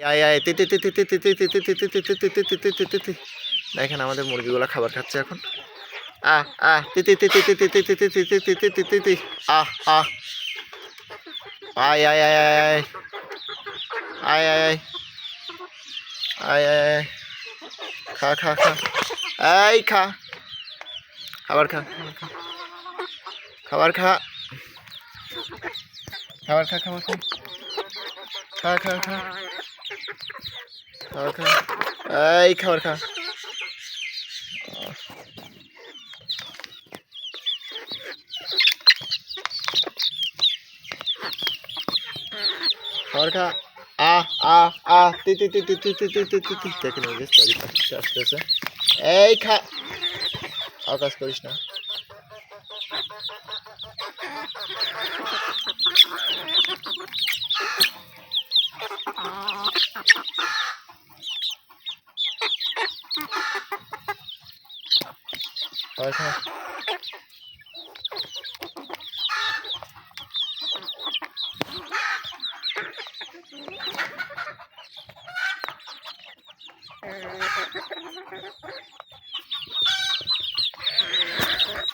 আয় আয় তি তি তি তি তি তি তি তি তি তি তি তি তি তি তি তি তি তি তি। দেখেন আমাদের মুরগিগুলো খাবার খাচ্ছে এখন আহ আহ তি তি তি তি তি তি তি তি তি তি তি তি তি তি তি আহ আহ আয় আয় আয় আয় আয় আয় আয় আয় খা খা খা এই খা খাবার খা খাবার খা খাবার খা খাবার খা খা খা খা খাবার খা। এই খাবার খা। খাবার খা। আহ আহ আহ তি তি তি তি তি তি তি তি তি তি। দেখেন ওই যে চারিপাশে আসতেছে। এই খা। আকাশ করিস না। Rồi thôi.